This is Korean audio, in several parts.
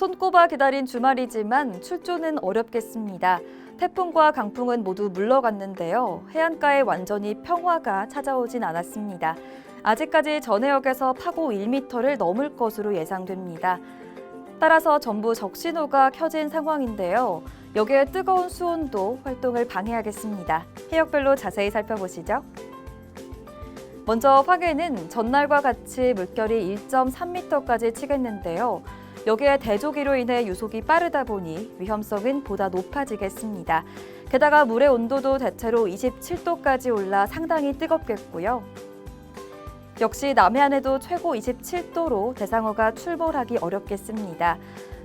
손꼽아 기다린 주말이지만 출조는 어렵겠습니다. 태풍과 강풍은 모두 물러갔는데요. 해안가에 완전히 평화가 찾아오진 않았습니다. 아직까지 전해역에서 파고 1m를 넘을 것으로 예상됩니다. 따라서 전부 적신호가 켜진 상황인데요. 여기에 뜨거운 수온도 활동을 방해하겠습니다. 해역별로 자세히 살펴보시죠. 먼저 화계는 전날과 같이 물결이 1.3m까지 치겠는데요. 여기에 대조기로 인해 유속이 빠르다 보니 위험성은 보다 높아지겠습니다. 게다가 물의 온도도 대체로 27도까지 올라 상당히 뜨겁겠고요. 역시 남해안에도 최고 27도로 대상어가 출몰하기 어렵겠습니다.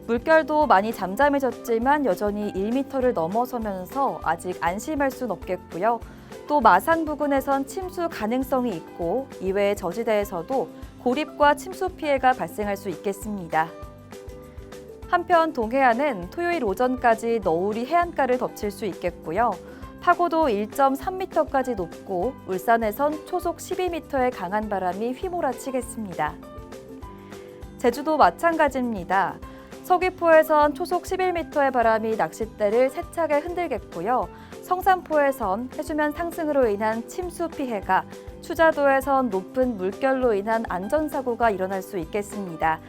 물결도 많이 잠잠해졌지만 여전히 1m를 넘어서면서 아직 안심할 순 없겠고요. 또 마산 부근에선 침수 가능성이 있고 이외의 저지대에서도 고립과 침수 피해가 발생할 수 있겠습니다. 한편 동해안은 토요일 오전까지 너울이 해안가를 덮칠 수 있겠고요. 파고도 1.3m까지 높고 울산에선 초속 12m의 강한 바람이 휘몰아치겠습니다. 제주도 마찬가지입니다. 서귀포에선 초속 11m의 바람이 낚싯대를 세차게 흔들겠고요. 성산포에선 해수면 상승으로 인한 침수 피해가, 추자도에선 높은 물결로 인한 안전사고가 일어날 수 있겠습니다.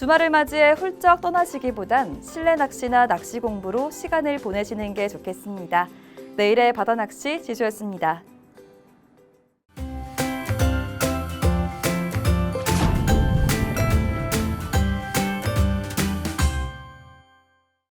주말을 맞이해 훌쩍 떠나시기보단 실내 낚시나 낚시 공부로 시간을 보내시는 게 좋겠습니다. 내일의 바다 낚시 지수였습니다.